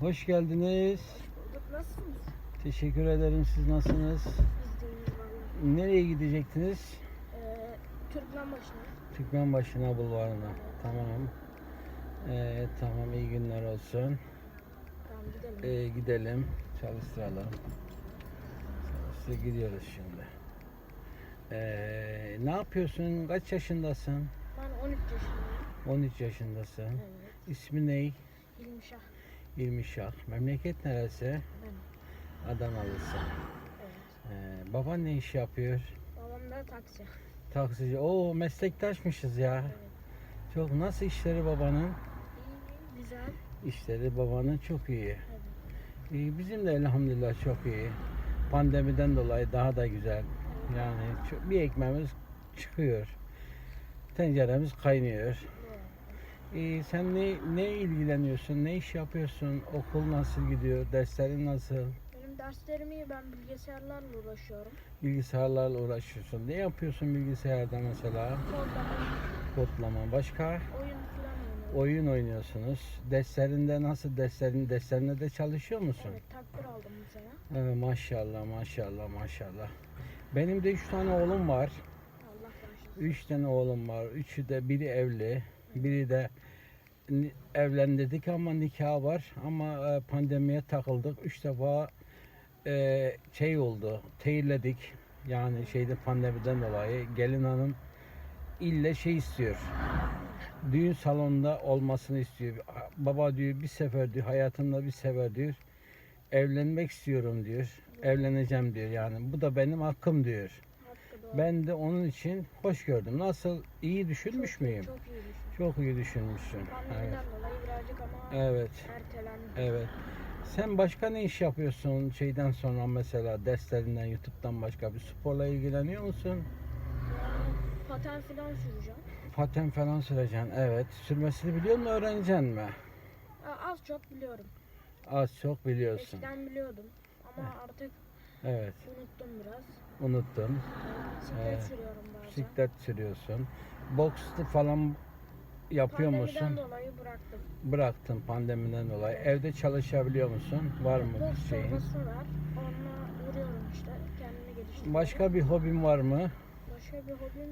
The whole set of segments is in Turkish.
Hoş geldiniz. Nasılsınız? Teşekkür ederim. Siz nasılsınız? Biz. Nereye gidecektiniz? Ee, Türkmen başına. Türkmenbaşı'na bulvarına. Tamam. Ee, tamam iyi günler olsun. Tamam gidelim. Ee, gidelim. Çalıştıralım. Çalıştır gidiyoruz şimdi. Ee, ne yapıyorsun? Kaç yaşındasın? Ben 13 yaşındayım. 13 yaşındasın. Evet. İsmi ne? İlmişah. İlmişah. Memleket neresi? Ben. Adanalısın. Evet. Ee, baban ne iş yapıyor? Babam da taksi. Taksici. Oo meslektaşmışız ya. Evet. Çok nasıl işleri babanın? İyi, güzel. İşleri babanın çok iyi. Evet. İyi, bizim de elhamdülillah çok iyi. Pandemiden dolayı daha da güzel. Yani çok- bir ekmeğimiz çıkıyor. Tenceremiz kaynıyor. İyi, sen ne, ne ilgileniyorsun? Ne iş yapıyorsun? Okul nasıl gidiyor? Derslerin nasıl? Benim derslerim iyi. Ben bilgisayarlarla uğraşıyorum. Bilgisayarlarla uğraşıyorsun. Ne yapıyorsun bilgisayarda mesela? Kodlama, Kodlama. Başka? oyun falan. Oyun oynuyorsunuz. Derslerinde nasıl derslerin derslerinde de çalışıyor musun? Evet takdir aldım bu sene. Evet, maşallah maşallah maşallah. Benim de üç tane oğlum var. Allah bağışlasın. Üç tane oğlum var. Üçü de biri evli. Biri de evlendirdik ama nikah var. Ama e, pandemiye takıldık. Üç defa e, şey oldu. Teyirledik. Yani şeyde pandemiden dolayı gelin hanım ille şey istiyor. Düğün salonunda olmasını istiyor. Baba diyor bir sefer diyor hayatımda bir sefer diyor evlenmek istiyorum diyor. Evleneceğim diyor yani. Bu da benim hakkım diyor. Ben de onun için hoş gördüm. Nasıl iyi düşünmüş çok, müyüm? Çok iyi düşün. Çok iyi düşünmüşsün. Evet. Evet. ertelendi. Evet. Sen başka ne iş yapıyorsun şeyden sonra mesela derslerinden, YouTube'dan başka bir sporla ilgileniyor musun? Paten falan süreceğim. Paten falan süreceksin. Evet. Sürmesini biliyor musun, öğreneceksin mi? Az çok biliyorum. Az çok biliyorsun. Eskiden biliyordum ama artık Evet. unuttum biraz. Unuttun. Bisiklet Evet. sürüyorum bazen. Bisiklet sürüyorsun. Boks falan yapıyor Pandemiden musun? dolayı bıraktım. Bıraktın pandemiden dolayı. Evde çalışabiliyor musun? Var mı Boks bir şeyin? torbası var. Onunla vuruyorum işte. Kendimi geliştiriyorum. Başka bir hobin var mı? Başka bir hobim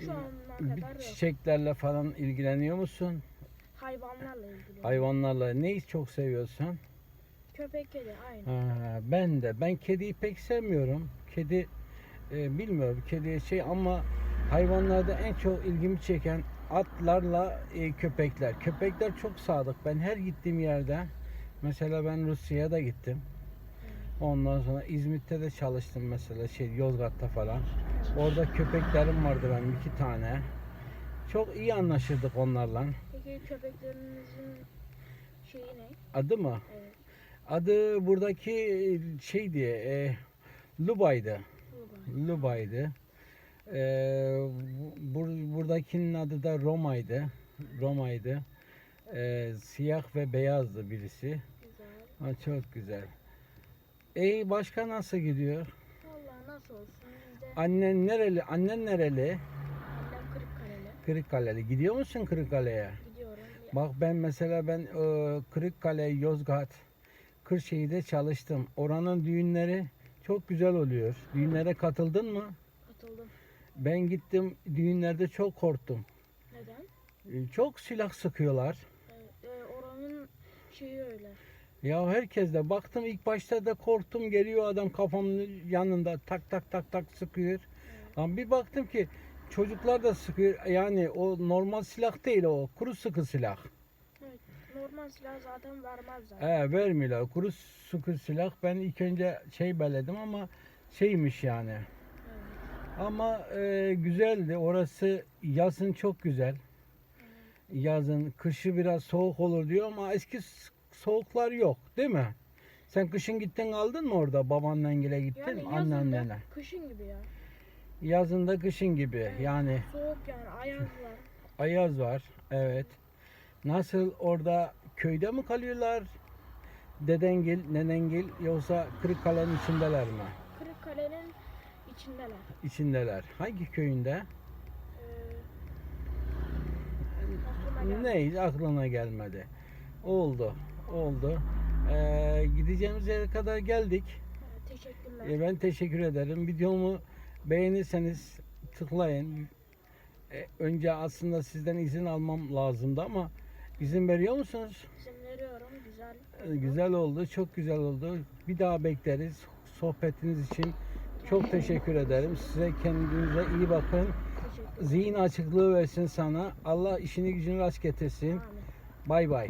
şu ana kadar yok. çiçeklerle falan ilgileniyor musun? Hayvanlarla ilgili. Hayvanlarla neyi çok seviyorsun? Köpek kedi aynı. Ha, ben de. Ben kediyi pek sevmiyorum. Kedi e, bilmiyorum kediye şey ama hayvanlarda en çok ilgimi çeken atlarla e, köpekler. Köpekler çok sadık. Ben her gittiğim yerde mesela ben Rusya'ya da gittim. Ondan sonra İzmit'te de çalıştım mesela şey Yozgat'ta falan. Orada köpeklerim vardı benim iki tane. Çok iyi anlaşırdık onlarla. Peki köpeklerinizin şeyi ne? Adı mı? Evet. Adı buradaki şey diye e, Luba'ydı. Luba. Luba'ydı. E, bur, buradakinin adı da Roma'ydı. Roma'ydı. E, siyah ve beyazdı birisi. Güzel. Ha, çok güzel. E başka nasıl gidiyor? Vallahi nasıl olsun biz de Annen nereli? Annen nereli? annem Kırıkkaleli. Kırıkkaleli. Gidiyor musun Kırıkkale'ye? Gidiyorum. Bak ben mesela ben e, Kırıkkale, Yozgat, Kırşehir'de çalıştım. Oranın düğünleri çok güzel oluyor. Düğünlere katıldın mı? Katıldım. Ben gittim düğünlerde çok korktum. Neden? E, Çok silah sıkıyorlar. Ee, e, oranın şeyi öyle. Ya herkes de baktım ilk başta da korktum geliyor adam kafamın yanında tak tak tak tak sıkıyor. Ama bir baktım ki çocuklar da sıkıyor. Yani o normal silah değil o kuru sıkı silah. Normal silah zaten vermez zaten. He vermiyorlar. Kuru sıkı silah. Ben ilk önce şey belledim ama şeymiş yani. Evet. Ama e, güzeldi. Orası yazın çok güzel. Yazın, kışı biraz soğuk olur diyor ama eski soğuklar yok değil mi? Sen kışın gittin kaldın mı orada? Babaannengile gittin, Yani da kışın gibi ya. Yazında kışın gibi. Evet. Yani Soğuk yani ayaz var. ayaz var. Evet. Nasıl orada köyde mi kalıyorlar? Dedengil, nenengil yoksa Kırıkkale'nin içindeler mi? Kırıkkale'nin içindeler. İçindeler. Hangi köyünde? Ee. Neydi aklına gelmedi. Oldu. Oldu. Ee, gideceğimiz yere kadar geldik. Teşekkürler. Ee, ben teşekkür ederim. Videomu beğenirseniz tıklayın. Ee, önce aslında sizden izin almam lazımdı ama izin veriyor musunuz? İzin veriyorum. Güzel. Ee, Güzel oldu, çok güzel oldu. Bir daha bekleriz. Sohbetiniz için çok teşekkür ederim. Size kendinize iyi bakın. Zihin açıklığı versin sana. Allah işini gücünü rast getirsin. Bay bay.